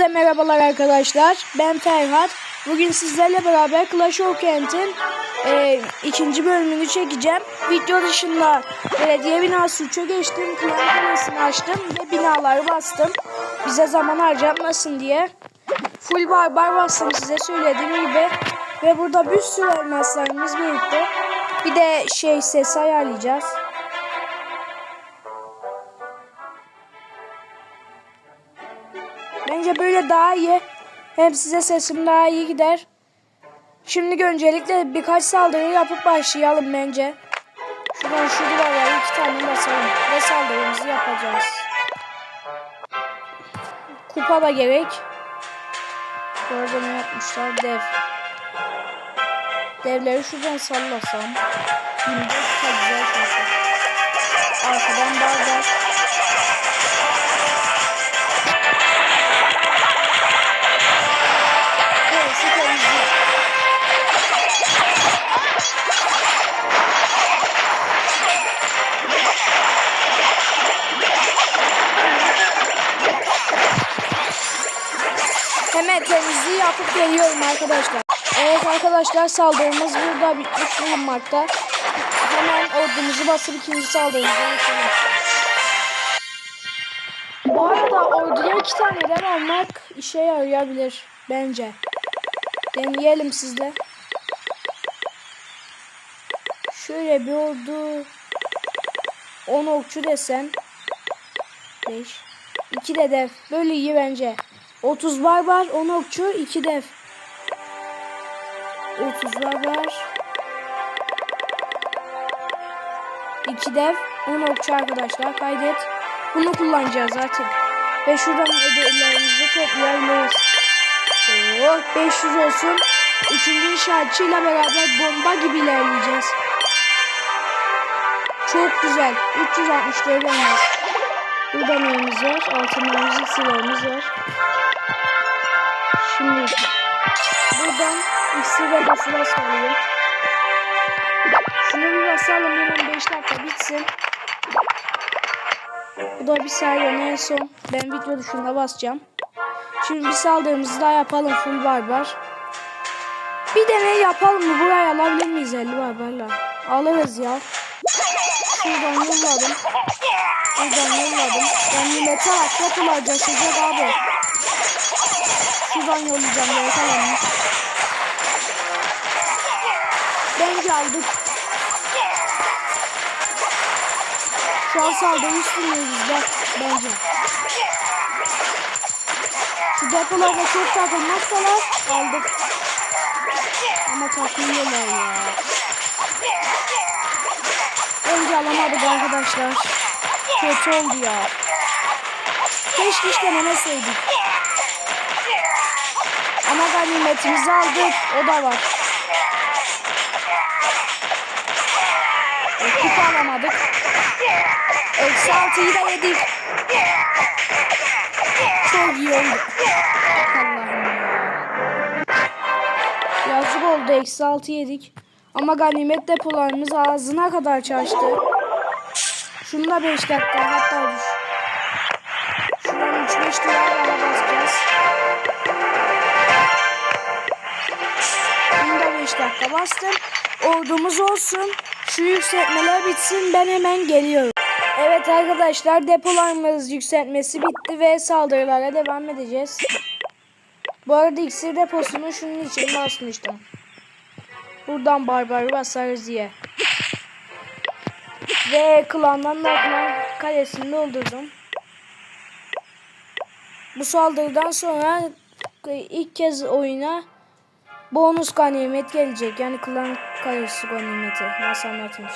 Size merhabalar arkadaşlar. Ben Ferhat. Bugün sizlerle beraber Clash of Clans'in e, ikinci bölümünü çekeceğim. Video dışında belediye binası 3'e geçtim. Klan kalesini açtım ve binaları bastım. Bize zaman harcatmasın diye. Full barbar bastım size söylediğim gibi. Ve burada bir sürü elmaslarımız birlikte. Bir de şey ses ayarlayacağız. Bence böyle daha iyi. Hem size sesim daha iyi gider. Şimdi öncelikle birkaç saldırı yapıp başlayalım bence. Şuradan şu duvarlara iki tane basalım. Ve saldırımızı yapacağız. Kupa da gerek. Bu arada ne yapmışlar? Dev. Devleri şuradan sallasam. 24 kupa güzel çünkü. Arkadan barbar. Hemen temizliği yapıp geliyorum arkadaşlar. Evet arkadaşlar saldırımız burada bitmiş bulunmakta. Hemen ordumuzu basıp ikinci saldırımıza geçelim. Bu arada orduya iki tane almak işe yarayabilir bence. Deneyelim sizle. Şöyle bir ordu 10 okçu desem 5 2 de dev. Böyle iyi bence. 30 barbar 10 okçu 2 dev. 30 barbar 2 dev 10 okçu arkadaşlar kaydet. Bunu kullanacağız artık. Ve şuradan ödüllerimizi toplayabiliriz. Oh 500 olsun. Üçüncü inşaatçıyla beraber bomba gibi ilerleyeceğiz. Çok güzel. 360 devrenimiz. Burada neyimiz var? Altınlarımız, iksirlerimiz var. Şimdi buradan iksir ve bası basmalıyım. Şunu bir basalım hemen 5 dakika bitsin. Bu da bir saniye en son. Ben video dışında basacağım. Şimdi bir saldırımızı daha yapalım full barbar. Bir deney yapalım mı? Buraya alabilir miyiz 50 barbarla? Alırız ya. Şuradan yolladım. Buradan yolladım. Millete hak yapılar coşacak abi. Şuradan yollayacağım gerek alanı. Bence aldık. Şu an saldırı üstündeyiz de bence. Şu depolarda çok takılmazsalar aldık. Ama takılıyorlar ya. Önce alamadık arkadaşlar. Kötü oldu ya. Keşke hiç denemeseydik. Ama ganimetimizi aldık. O da var. E, kupa alamadık. Eksi altıyı da yedik. Çok iyi oldu. Allah'ım ya. Yazık oldu. Eksi altı yedik. Ama ganimet depolarımız ağzına kadar çalıştı. Şunu da 5 dakika hatta düş. Şuradan 3-5 dolar daha basacağız. Bunu da 5 dakika bastım. Ordumuz olsun. Şu yükseltmeler bitsin ben hemen geliyorum. Evet arkadaşlar depolarımız yükseltmesi bitti ve saldırılara devam edeceğiz. Bu arada iksir deposunu şunun için basmıştım. Buradan barbarı basarız diye. Ve klandan da klan kalesini doldurdum. Bu saldırıdan sonra ilk kez oyuna bonus ganimet gelecek. Yani klan kalesi ganimeti. Nasıl anlatayım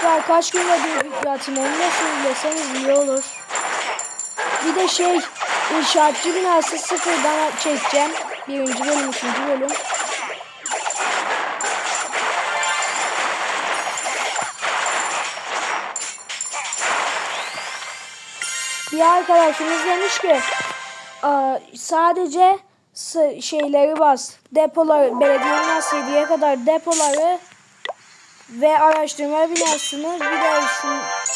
Arkadaşlar kaç günde bir video atayım onu da söyleseniz iyi olur. Bir de şey inşaatçı binası sıfırdan çekeceğim. Birinci bölüm, ikinci bölüm. bir arkadaşımız demiş ki "Aa, sadece şeyleri bas. Depoları belediyenin asediye kadar depoları ve araştırma binasını bir de şu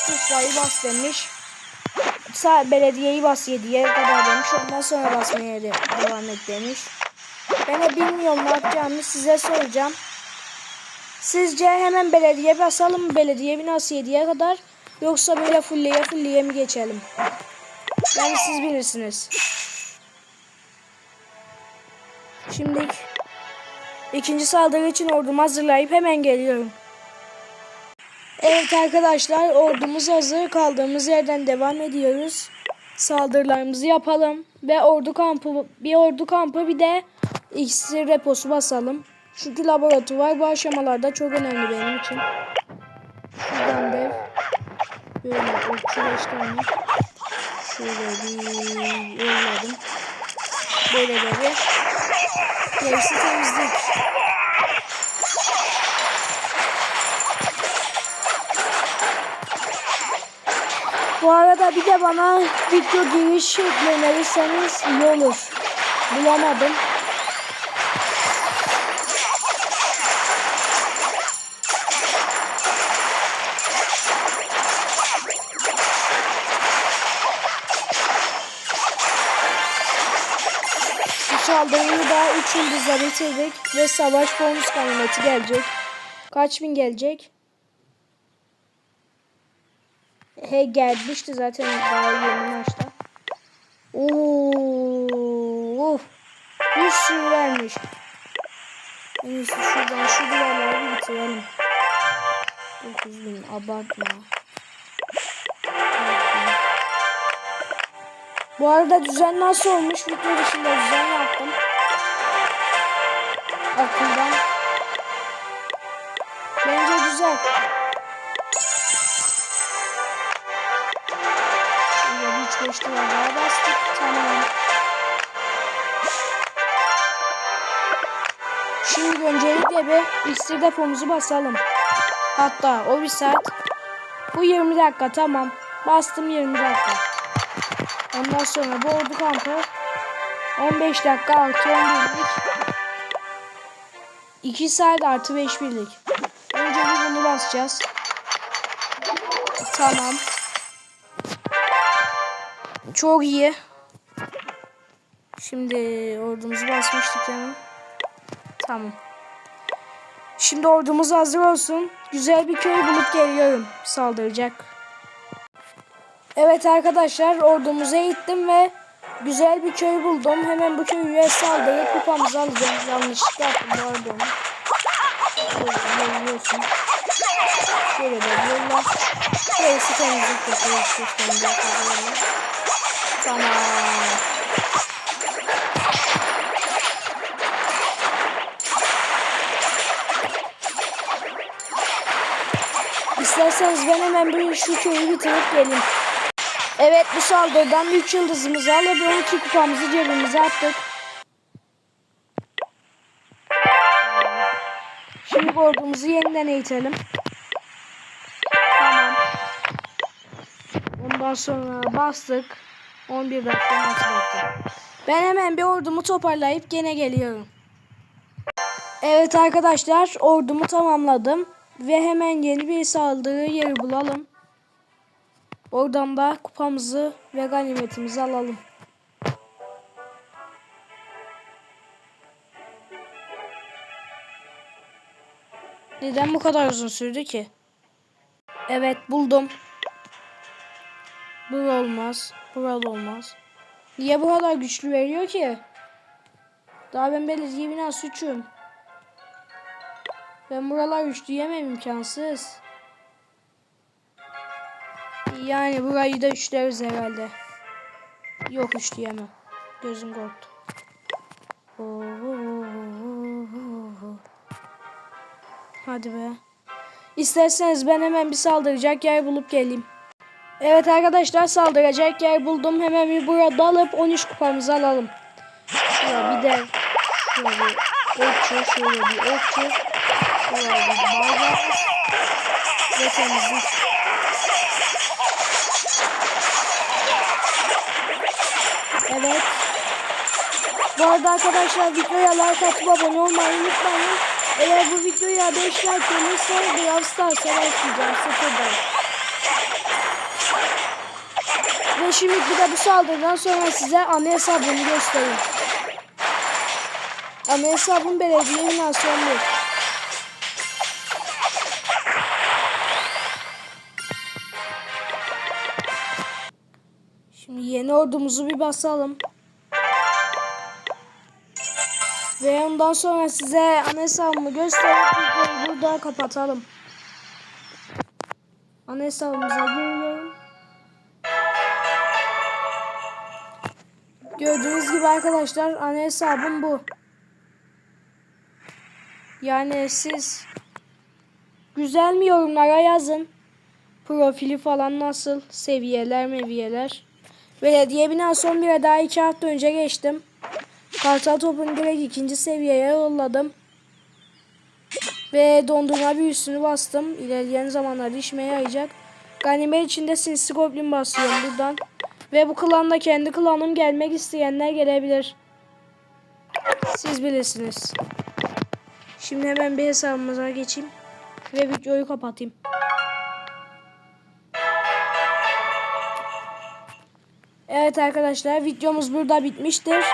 tuşları bas demiş. Sa belediyeyi bas 7'ye kadar demiş. Ondan sonra basmaya de devam et demiş. Ben de bilmiyorum ne yapacağımı size soracağım. Sizce hemen belediye basalım mı? Belediye binası 7'ye kadar yoksa böyle fulleye fulleye mi geçelim? Yani siz bilirsiniz. Şimdi ikinci saldırı için ordumu hazırlayıp hemen geliyorum. Evet arkadaşlar ordumuz hazır. Kaldığımız yerden devam ediyoruz. Saldırılarımızı yapalım ve ordu kampı bir ordu kampı bir de iksir reposu basalım. Çünkü laboratuvar bu aşamalarda çok önemli benim için. Şuradan dev böyle okçu beş tane şöyle bir yolladım. Böyle böyle. Gerisi temizlik. Bu arada bir de bana video giriş önerirseniz iyi olur. Bulamadım. Bu saldırıyı da 3 yıldızla bitirdik ve savaş bonus ganimeti gelecek. Kaç bin gelecek? He gelmişti zaten daha yeni maçta. Oo, of. Bir sürü vermiş. En iyisi şuradan şu duvarları bitirelim. 9000 abartma. Bu arada düzen nasıl olmuş? Video dışında düzen yaptım. Akıldan. Bence güzel. Duvar daha bastık. Tamam. Şimdi öncelikle bir istir depomuzu basalım. Hatta o bir saat. Bu 20 dakika tamam. Bastım 20 dakika. Ondan sonra bu ordu kampı 15 dakika artı 10 birlik. 2 saat artı 5 birlik. Önce bunu basacağız. Tamam. Çok iyi. Şimdi ordumuzu basmıştık canım. Tamam. Şimdi ordumuz hazır olsun. Güzel bir köy bulup geliyorum. Saldıracak. Evet arkadaşlar ordumuza gittim ve güzel bir köy buldum. Hemen bu köyü saldırıp kupamızı alacağım. Yanlışlıkla yaptım bu arada onu. Biliyorsun. Şöyle de yolla. Gerisi temizlik yapıyor işte kendi kadarıyla. Tamam. İsterseniz ben hemen bir şu köyü bitirip geleyim. Evet bu saldırıdan 3 yıldızımızı alıp 12 kupamızı cebimize attık. Şimdi ordumuzu yeniden eğitelim. Sonra bastık. 11 dakika 6 dakika. Ben hemen bir ordumu toparlayıp gene geliyorum. Evet arkadaşlar ordumu tamamladım. Ve hemen yeni bir saldırı yeri bulalım. Oradan da kupamızı ve ganimetimizi alalım. Neden bu kadar uzun sürdü ki? Evet buldum. Bu olmaz. Buralı olmaz. Niye bu kadar güçlü veriyor ki? Daha ben belediye binası üçüm. Ben buralar güçlü yemem imkansız. Yani burayı da üçleriz herhalde. Yok üçleyemem. Gözüm korktu. Hadi be. İsterseniz ben hemen bir saldıracak yer bulup geleyim. Evet arkadaşlar saldıracak yer buldum. Hemen bir burada dalıp 13 kupamızı alalım. Şuraya bir de şöyle okçu, şöyle bir okçu. Şuraya bir bardak ve temizlik. Evet. Bu arada arkadaşlar videoya like atıp abone olmayı unutmayın. Eğer bu videoya 5 like gelirse Brawl Stars'a başlayacağım sıfırdan. Ve şimdi bir de bu saldırıdan sonra size ana hesabımı göstereyim. Ana hesabım belediye binası 11. Şimdi yeni ordumuzu bir basalım. Ve ondan sonra size ana hesabımı gösterip burada kapatalım. Ana hesabımıza giriyorum. Gördüğünüz gibi arkadaşlar ana hesabım bu. Yani siz güzel mi yorumlara yazın. Profili falan nasıl? Seviyeler meviyeler. Belediye binası 11'e daha 2 hafta önce geçtim. Kartal topunu direkt ikinci seviyeye yolladım. Ve dondurma büyüsünü bastım. İlerleyen zamanlarda işime yarayacak. Ganimet içinde sinsi goblin basıyorum buradan. Ve bu klanda kendi klanım gelmek isteyenler gelebilir. Siz bilirsiniz. Şimdi hemen bir hesabımıza geçeyim. Ve videoyu kapatayım. Evet arkadaşlar videomuz burada bitmiştir.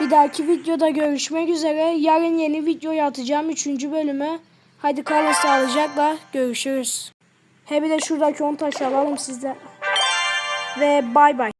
Bir dahaki videoda görüşmek üzere. Yarın yeni video atacağım. Üçüncü bölümü. Hadi kalın sağlıcakla. Görüşürüz. He bir de şuradaki 10 taşı alalım sizde. Ve bay bay.